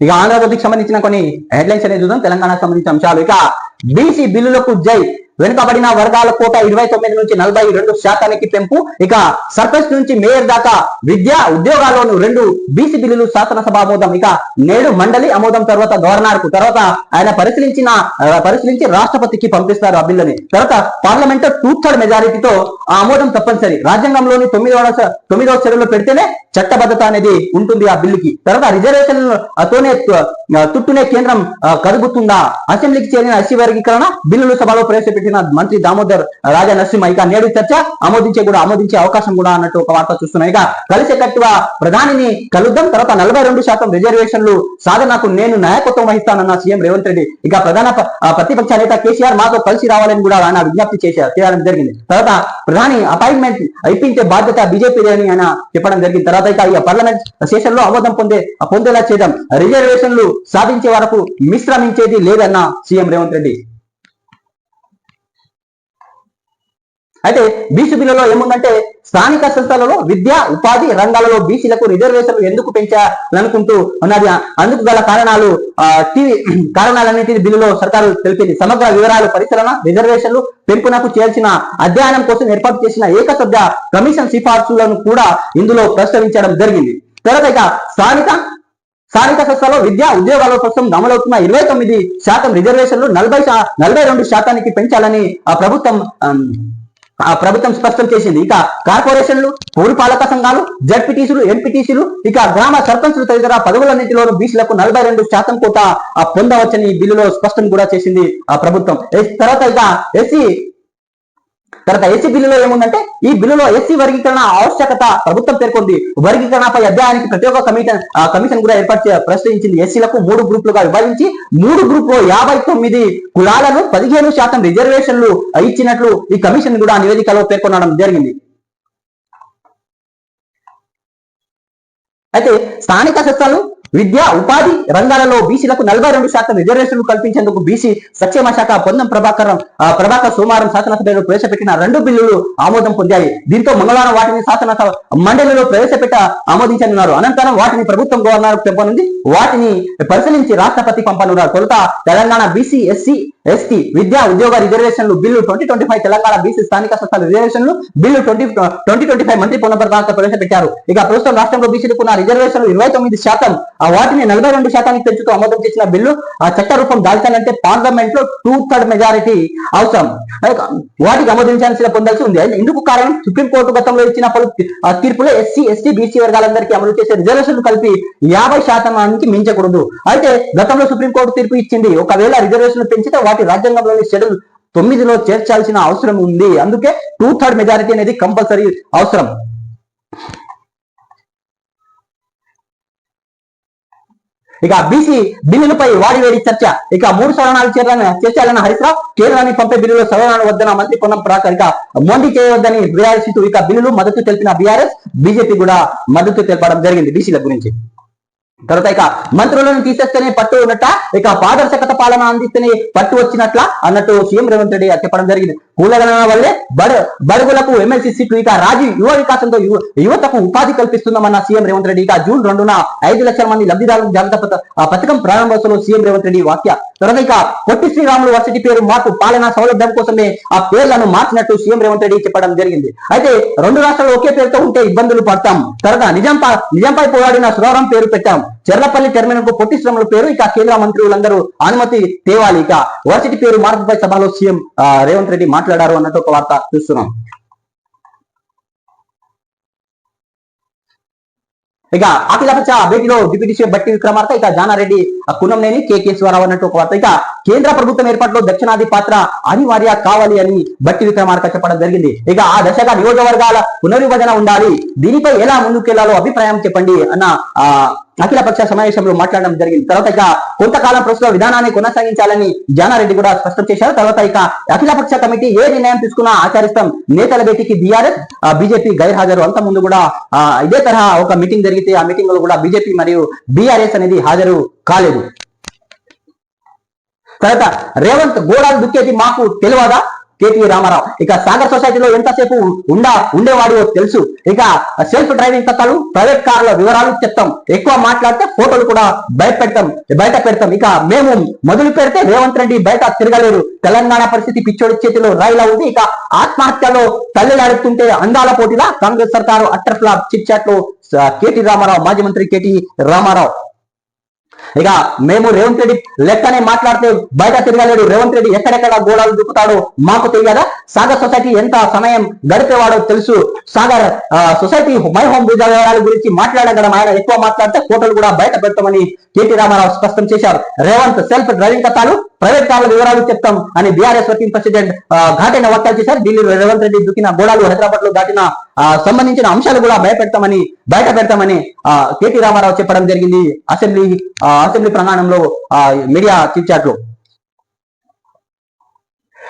ఇక ఆంధ్రప్రదేశ్కి సంబంధించిన కొన్ని హెడ్లైన్స్ అనేది చూద్దాం. తెలంగాణకు సంబంధించిన అంశాలు. ఇక బీసీ బిల్లులకు జై. వెనుకబడిన వర్గాల కోట ఇరవై తొమ్మిది నుంచి నలభై రెండు శాతానికి పెంపు. ఇక సర్పంచ్ నుంచి మేయర్ దాకా విద్యా ఉద్యోగాల్లోనూ రెండు బీసీ బిల్లులు శాసనసభ ఆమోదం. ఇక నేడు మండలి ఆమోదం తర్వాత గవర్నర్కు తర్వాత ఆయన పరిశీలించిన పరిశీలించి రాష్ట్రపతికి పంపిస్తారు ఆ బిల్లుని. తర్వాత పార్లమెంట్ టూ థర్డ్ మెజారిటీతో ఆ ఆమోదం తప్పనిసరి. రాజ్యాంగంలోని తొమ్మిదవ తొమ్మిదవ చర్యలో పెడితేనే చట్టబద్ధత అనేది ఉంటుంది ఆ బిల్లుకి. తర్వాత రిజర్వేషన్ తోనే తుట్టునే కేంద్రం కదుగుతుందా? అసెంబ్లీకి చేరిన ఎస్సీ వర్గీకరణ బిల్లులు సభలో ప్రవేశపెట్టిన మంత్రి దామోదర్ రాజా నరసింహ ఇక నేడు చర్చ ఆమోదించే కూడా ఆమోదించే అవకాశం కూడా అన్నట్టు ఒక వార్త చూస్తున్నాం. ఇక కలిసేటట్టుగా ప్రధానిని కలుద్దాం తర్వాత నలభై రెండు శాతం రిజర్వేషన్లు సాధనకు నేను నాయకత్వం వహిస్తానన్న సీఎం రేవంత్ రెడ్డి ఇక ప్రధాన ప్రతిపక్ష నేత కేసీఆర్ మాతో కలిసి రావాలని కూడా ఆయన విజ్ఞప్తి చేశారు. చేయడం జరిగింది. తర్వాత ప్రధాని అపాయింట్మెంట్ ఇప్పించే బాధ్యత బీజేపీ అని ఆయన చెప్పడం జరిగింది. తర్వాత ఇక ఈ పార్లమెంట్ సెషన్లో ఆమోదం పొందే పొందేలా చేయడం రిజర్వేషన్లు సాధించే వరకు మిశ్రమించేది లేదన్న సీఎం రేవంత్ రెడ్డి. అయితే బీసీ బిల్లులో ఏముందంటే స్థానిక సంస్థలలో విద్య ఉపాధి రంగాలలో బీసీలకు రిజర్వేషన్లు ఎందుకు పెంచాలనుకుంటూ ఉన్నది? అందుకు గల కారణాలు టీవీ కారణాలన్నింటినీ బిల్లులో సర్కారు తెలిపింది. సమగ్ర వివరాలు పరిశీలన రిజర్వేషన్లు పెంపునకు చేయాల్సిన అధ్యయనం కోసం ఏర్పాటు చేసిన ఏకసభ్య కమిషన్ సిఫార్సులను కూడా ఇందులో ప్రస్తావించడం జరిగింది. తర్వాత ఇక స్థానిక స్థానిక సంస్థలో విద్యా ఉద్యోగాల కోసం అమలవుతున్న ఇరవై తొమ్మిది శాతం రిజర్వేషన్లు నలభై నలభై రెండు శాతానికి పెంచాలని ఆ ప్రభుత్వం ప్రభుత్వం స్పష్టం చేసింది. ఇక కార్పొరేషన్లు పౌరపాలక సంఘాలు జడ్పీటీసీలు ఎంపీటీసీలు ఇక గ్రామ సర్పంచులు తదితర పదవులన్నింటిలోనూ బీసీలకు నలభై రెండు శాతం కోట పొందవచ్చని బిల్లులో స్పష్టం కూడా చేసింది ఆ ప్రభుత్వం. తర్వాత ఇక ఎస్సీ తర్వాత ఎస్సీ బిల్లులో ఏముందంటే ఈ బిల్లులో ఎస్సీ వర్గీకరణ ఆవశ్యకత ప్రభుత్వం పేర్కొంది. వర్గీకరణపై అధ్యయనానికి ఒక్క కమిషన్ ఆ, కమిషన్ కూడా ఏర్పాటు ప్రశ్నించింది. ఎస్సీలకు మూడు గ్రూపులుగా విభజించి మూడు గ్రూప్లో యాభై తొమ్మిది కులాలను పదిహేను శాతం రిజర్వేషన్లు ఇచ్చినట్లు ఈ కమిషన్ కూడా నివేదికలో పేర్కొనడం జరిగింది. అయితే స్థానిక సంస్థలు విద్య ఉపాధి రంగాలలో బీసీలకు నలభై రెండు శాతం రిజర్వేషన్లు కల్పించేందుకు బీసీ సంక్షేమ శాఖ పొన్నం ప్రభాకరం ఆ, ప్రభాకర్ సోమవారం శాసనసభలో ప్రవేశపెట్టిన రెండు బిల్లులు ఆమోదం పొందాయి. దీంతో మంగళవారం వాటిని శాసనసభ మండలిలో ప్రవేశపెట్ట ఆమోదించనున్నారు. అనంతరం వాటిని ప్రభుత్వం గవర్నర్ పెంపనుంది వాటిని పరిశీలించి రాష్ట్రపతి పంపనున్నారు. తొలుత తెలంగాణ బీసీ ఎస్సీ ఎస్టీ విద్యా ఉద్యోగ రిజర్వేషన్లు bill twenty twenty five Telangana BC స్థానిక సంస్థల రిజర్వేషన్లు bill twenty twenty twenty five మంత్రి పొన్న ప్రధాన ప్రవేశపెట్టారు. ఇక ప్రస్తుతం రాష్ట్రంలో బీసీలకు ఉన్న రిజర్వేషన్లు ఇరవై తొమ్మిది శాతం. ఆ వాటిని నలభై రెండు శాతానికి పెంచుతూ ఆమోదం చేసిన బిల్లు ఆ చట్ట రూపం దాల్చాలంటే పార్లమెంట్లో టూ థర్డ్ మెజారిటీ అవసరం వాటికి ఆమోదించాల్సిన పొందాల్సి ఉంది. ఇందుకు కారణం సుప్రీంకోర్టు గతంలో ఇచ్చిన పలు తీర్పులో ఎస్సీ ఎస్టీ బీసీ వర్గాలందరికీ అమలు చేసే రిజర్వేషన్లు కలిపి యాభై శాతానికి మించకూడదు. అయితే గతంలో సుప్రీంకోర్టు తీర్పు ఇచ్చింది. ఒకవేళ రిజర్వేషన్లు పెంచితే పార్టీ రాజ్యాంగంలోని షెడ్యూల్ తొమ్మిదిలో చేర్చాల్సిన అవసరం ఉంది. అందుకే టూ థర్డ్ మెజారిటీ అనేది కంపల్సరీ అవసరం. ఇక బీసీ బిల్లులపై వాడి వేడి చర్చ. ఇక మూడు సవరణాలు చేరాలని చేర్చాలని హరీష్ రావు కేంద్రాన్ని పంపే బిల్లులో సవరణలు వద్దన మంత్రి పొన్నం ప్రాకర్ ఇక మొండి చేయవద్దని బీఆర్ఎస్ ఇక బిల్లులు మద్దతు తెలిపిన బీఆర్ఎస్ బీజేపీ కూడా మద్దతు తెలపడం జరిగింది బీసీల గురించి. తర్వాత ఇక మంత్రులను తీసేస్తేనే పట్టు ఉన్నట్ట ఇక పారదర్శకత పాలన అందిస్తేనే పట్టు వచ్చినట్ల అన్నట్టు సీఎం రేవంత్ రెడ్డి చెప్పడం జరిగింది. కులగణన వల్లే బడు బడుగులకు ఎమ్మెల్సీ సీట్లు ఇక రాజీవ్ యువ వికాసంతో యువ యువతకు ఉపాధి కల్పిస్తున్నామన్న సీఎం రేవంత్ రెడ్డి ఇక జూన్ రెండున ఐదు లక్షల మంది లబ్ధిదారులకు జాగ్రత్త ఆ పథకం ప్రారంభోత్సవంలో సీఎం రేవంత్ రెడ్డి వాక్య తర్వాత ఇక పొట్టి శ్రీరాములు వర్సిటీ పేరు మార్పు పాలన సౌలభ్యం కోసమే ఆ పేర్లను మార్చినట్టు సీఎం రేవంత్ రెడ్డి చెప్పడం జరిగింది. అయితే రెండు రాష్ట్రాలు ఒకే పేరుతో ఉంటే ఇబ్బందులు పడతాం. తర్వాత నిజాం నిజాంపై పోరాడిన సురవరం పేరు పెట్టాం. చెర్లపల్లి టెర్మినల్కు పొట్టి శ్రీరాములు పేరు ఇక కేంద్ర మంత్రులందరూ అనుమతి తేవాలి. ఇక వర్సిటీ పేరు మార్పుపై సభలో సీఎం రేవంత్ రెడ్డి మాట్లాడారు అన్నట్టు ఒక వార్త చూస్తున్నాం. ఇక అఖిలపక్ష భేటీలో డిప్యూటీ చీఫ్ బట్టి విక్రమార్క ఇక జానారెడ్డి ఆ కున్నంనేని కె అన్నట్టు ఒక వార్త. ఇక కేంద్ర ప్రభుత్వం ఏర్పాటులో దక్షిణాది పాత్ర అనివార్య కావాలి అని బట్టి విక్రమార్క చెప్పడం జరిగింది. ఇక ఆ దశగా నియోజకవర్గాల పునర్విభజన ఉండాలి. దీనిపై ఎలా ముందుకెళ్ళాలో అభిప్రాయం చెప్పండి అన్న ఆ అఖిలపక్ష సమావేశంలో మాట్లాడడం జరిగింది. తర్వాత ఇక కొంతకాలం ప్రస్తుత విధానాన్ని కొనసాగించాలని జానారెడ్డి కూడా స్పష్టం చేశారు. తర్వాత ఇక అఖిలపక్ష కమిటీ ఏ నిర్ణయం తీసుకున్నా ఆచరిస్తాం. నేతల భేటీకి బీఆర్ఎస్ బీజేపీ గైర్హాజరు. అంత ముందు కూడా ఇదే తరహా ఒక మీటింగ్ జరిగితే ఆ మీటింగ్లో కూడా బీజేపీ మరియు బీఆర్ఎస్ అనేది హాజరు కాలేదు. తర్వాత రేవంత్ గోడాలు దుక్కేది మాకు తెలియదా? కేటీ రామారావు. ఇక సాగర్ సొసైటీలో ఎంతసేపు ఉండా ఉండేవాడు తెలుసు. ఇక సెల్ఫ్ డ్రైవింగ్ కథలు ప్రైవేట్ కార్ల వివరాలు చెప్తాం. ఎక్కువ మాట్లాడితే ఫోటోలు కూడా బయట పెడతాం బయట పెడతాం. ఇక మేము మొదలు పెడితే రేవంత్ రెడ్డి బయట తిరగలేరు. తెలంగాణ పరిస్థితి పిచ్చోడి చేతిలో రాయిలా ఉంది. ఇక ఆత్మహత్యలో తల్లిలాడుతుంటే అందాల పోటీలా కాంగ్రెస్ సర్కారు అట్టర్ చిట్ చాట్లో కేటీ రామారావు మాజీ మంత్రి కేటీ రామారావు. ఇక మేము రేవంత్ రెడ్డి లెక్కనే మాట్లాడితే బయట తిరగలేడు. రేవంత్ రెడ్డి ఎక్కడెక్కడ గోడలు దుక్కుతాడో మాకు తెలియదా? సాగర్ సొసైటీ ఎంత సమయం గడిపేవాడో తెలుసు. సాగర్ సొసైటీ మై హోమ్ విధానాల గురించి మాట్లాడగలం. ఆయన ఎక్కువ మాట్లాడితే ఫోటోలు కూడా బయట పెడతామని కేటీ రామారావు స్పష్టం చేశారు. రేవంత్ సెల్ఫ్ డ్రైవింగ్ కథాలు ప్రైవేట్ కార్ల వివరాలు చెప్తాం అని బీఆర్ఎస్ వర్కింగ్ ప్రెసిడెంట్ ఘాటైన వ్యాఖ్యలు చేశారు. ఢిల్లీలో రేవంత్ రెడ్డి దుక్కిన గోడాలు హైదరాబాద్లో దాటిన సంబంధించిన అంశాలు కూడా భయపెడతామని బయట పెడతామని ఆ, కేటీ రామారావు చెప్పడం జరిగింది అసెంబ్లీ అసెంబ్లీ ప్రాంగణంలో ఆ, మీడియా చిట్చాట్లో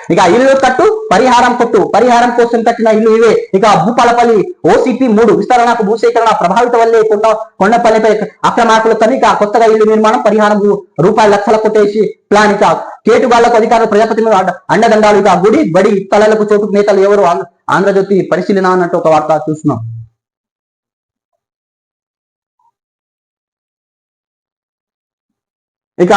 ఇక ఇల్లు కట్టు పరిహారం కొట్టు పరిహారం కోసం కట్టిన ఇల్లు ఇవే. ఇక భూపాలపల్లి ఓసిపి మూడు విస్తరణకు భూసేకరణ ప్రభావిత వల్లే కొండ కొండపల్లిపై అక్రమాకులు ఇక కొత్తగా ఇల్లు నిర్మాణం పరిహారం రూ- రూపాయల లక్షల కొట్టేసి ప్లాన్ ఇక. కేటు వాళ్ళకు అధికారులు ప్రజాపతి అండదండాలు ఇక. గుడి బడి తలలకు చోటు నేతలు ఎవరు? ఆంధ్రజ్యోతి పరిశీలన అన్నట్టు ఒక వార్త చూస్తున్నాం. ఇక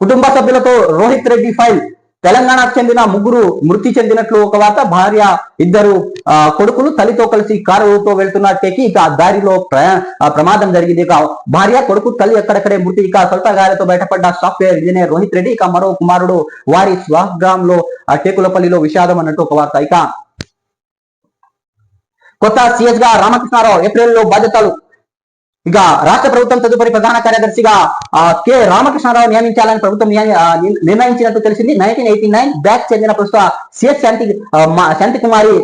కుటుంబ సభ్యులతో రోహిత్ రెడ్డి ఫైల్. తెలంగాణకు చెందిన ముగ్గురు మృతి చెందినట్లు ఒక వార్త. భార్య ఇద్దరు కొడుకులు తల్లితో కలిసి కారుతో వెళ్తున్నట్టేకి ఇక దారిలో ప్రమాదం జరిగింది. ఇక భార్య కొడుకు తల్లి ఎక్కడెక్కడే మృతి. ఇక సొంత గాయాలతో బయటపడ్డ సాఫ్ట్వేర్ ఇంజనీర్ రోహిత్ రెడ్డి ఇక మరో కుమారుడు వారి స్వాగ్రామ్లో టేకులపల్లిలో విషాదం అన్నట్టు ఒక వార్త. ఇక కొత్త సిఎస్గా రామకృష్ణారావు ఏప్రిల్లో బాధ్యతలు. ఇక రాష్ట్ర ప్రభుత్వం తదుపరి ప్రధాన కార్యదర్శిగా కె రామకృష్ణారావు నియమించాలని ప్రభుత్వం నిర్ణయించినట్టు తెలిసింది. నైన్టీన్ ఎయిటీ నైన్ బ్యాక్ చెందిన ప్రస్తుత సిఎస్ శాంతి మా- Shanti Kumari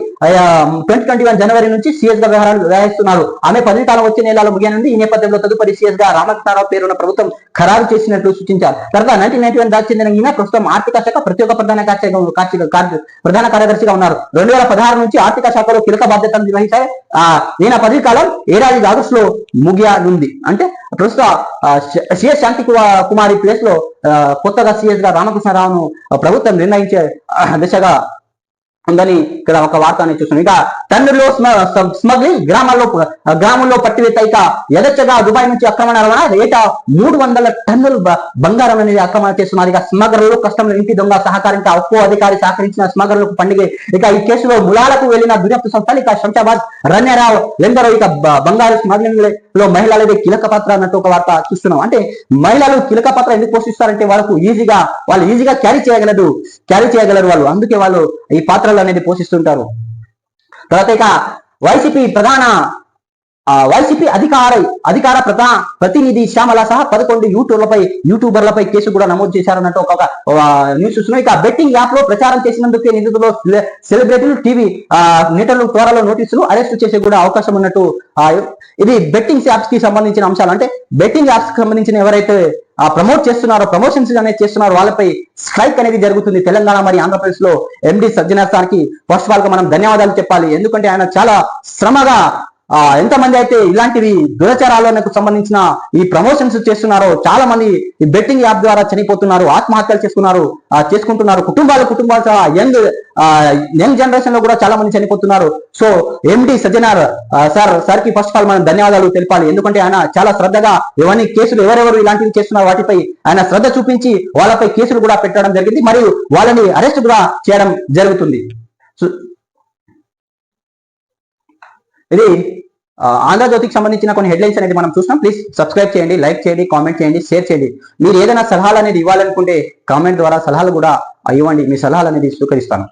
twenty twenty one జనవరి నుంచి సీఎస్గా వ్యవహారాలు వ్యవహరిస్తున్నారు. ఆమె పదవి కాలం వచ్చే నెలలో ముగియనుంది. ఈ నేపథ్యంలో తదుపరి సీఎస్గా రామకృష్ణారావు పేరున్న ప్రభుత్వం ఖరారు చేసినట్లు సూచించారు. తర్వాత నైన్టీన్ నైన్టీ వన్ బ్యాక్ చెందిన ఈయన ప్రస్తుతం ఆర్థిక శాఖ ప్రతి ఒక్క ప్రధాన ప్రధాన కార్యదర్శిగా ఉన్నారు. రెండు వేల పదహారు నుంచి ఆర్థిక శాఖలో కీలక బాధ్యతలు నిర్వహించారు ఈయన పదవి కాలం ఏడాది ఆగస్టు లో ముగియనుంది. అంటే ప్రస్తుత సిఎస్ శాంతి కుమారి ప్లేస్లో కొత్తగా సిఎస్గా రామకృష్ణారావును ప్రభుత్వం నిర్ణయించే దిశగా ఉందని ఇక్కడ ఒక వార్త అనేది చూస్తున్నాం. ఇక టన్నులో స్మగ్లి గ్రామాల్లో గ్రామంలో పట్టివేత ఇక యథచ్చగా దుబాయ్ నుంచి అక్రమణ రవాణా ఏటా మూడు వందల టన్నులు బంగారం అనేది అక్రమణ చేస్తున్నారు. ఇక స్మగ్లర్లు కస్టమ్ల ఇంటి దొంగ సహకారంగా ఒక్కో అధికారి సహకరించిన స్మగ్లర్లకు పండుగ. ఇక ఈ కేసులో ములాలకు వెళ్ళిన దర్యాప్తు సంస్థలు ఇక శంషాబాద్ రన్యరావు ఎందరో ఇక బంగారు స్మగ్లింగ్లో మహిళలదే కీలక పాత్ర అన్నట్టు ఒక వార్త చూస్తున్నాం. అంటే మహిళలు కీలక పాత్ర ఎందుకు పోషిస్తారంటే వాళ్ళకు ఈజీగా వాళ్ళు ఈజీగా క్యారీ చేయగలరు క్యారీ చేయగలరు వాళ్ళు. అందుకే వాళ్ళు ఈ పాత్ర పాత్రలు అనేది పోషిస్తుంటారు. తర్వాత ఇక వైసీపీ ప్రధాన వైసీపీ అధికార అధికార ప్రధాన ప్రతినిధి శ్యామల సహా పదకొండు యూట్యూబ్లపై యూట్యూబర్లపై కేసు కూడా నమోదు చేశారన్నట్టు ఒక న్యూస్ చూస్తున్నాం. ఇక బెట్టింగ్ యాప్లో ప్రచారం చేసినందుకే నిందితులు సెలబ్రిటీలు టీవీ ఆ, త్వరలో నోటీసులు అరెస్ట్ చేసే కూడా అవకాశం ఉన్నట్టు ఇది బెట్టింగ్ యాప్స్కి సంబంధించిన అంశాలు. అంటే బెట్టింగ్ యాప్స్కి సంబంధించిన ఎవరైతే ఆ ప్రమోట్ చేస్తున్నారో ప్రమోషన్స్ అనేది చేస్తున్నారో వాళ్ళపై స్ట్రైక్ అనేది జరుగుతుంది తెలంగాణ మరి ఆంధ్రప్రదేశ్లో ఎండి సజ్జనార్థానికి ఫస్ట్ ఆల్గా మనం ధన్యవాదాలు చెప్పాలి. ఎందుకంటే ఆయన చాలా శ్రమగా ఆ ఎంతమంది అయితే ఇలాంటివి దురచారాలకు సంబంధించిన ఈ ప్రమోషన్స్ చేస్తున్నారో చాలా మంది ఈ బెట్టింగ్ యాప్ ద్వారా చనిపోతున్నారు ఆత్మహత్యలు చేసుకున్నారు చేసుకుంటున్నారు కుటుంబాలు కుటుంబాలు యంగ్ యంగ్ జనరేషన్లో కూడా చాలా మంది చనిపోతున్నారు. సో ఎండి సజ్జనార్ సార్ సార్కి ఫస్ట్ ఆఫ్ ఆల్ మనం ధన్యవాదాలు తెలపాలి. ఎందుకంటే ఆయన చాలా శ్రద్ధగా ఇవన్నీ కేసులు ఎవరెవరు ఇలాంటివి చేస్తున్నారు వాటిపై ఆయన శ్రద్ధ చూపించి వాళ్ళపై కేసులు కూడా పెట్టడం జరిగింది. మరియు వాళ్ళని అరెస్ట్ కూడా చేయడం జరుగుతుంది. సో ఇది ఆంధ్రజ్యోతికి సంబంధించిన కొన్ని హెడ్లైన్స్ అనేది మనం చూసినాం. ప్లీజ్ సబ్స్క్రైబ్ చేయండి లైక్ చేయండి కామెంట్ చేయండి షేర్ చేయండి. మీరు ఏదైనా సలహాలు అనేది ఇవ్వాలనుకుంటే కామెంట్ ద్వారా సలహాలు కూడా ఇవ్వండి. మీ సలహాలు అనేది స్వీకరిస్తాను.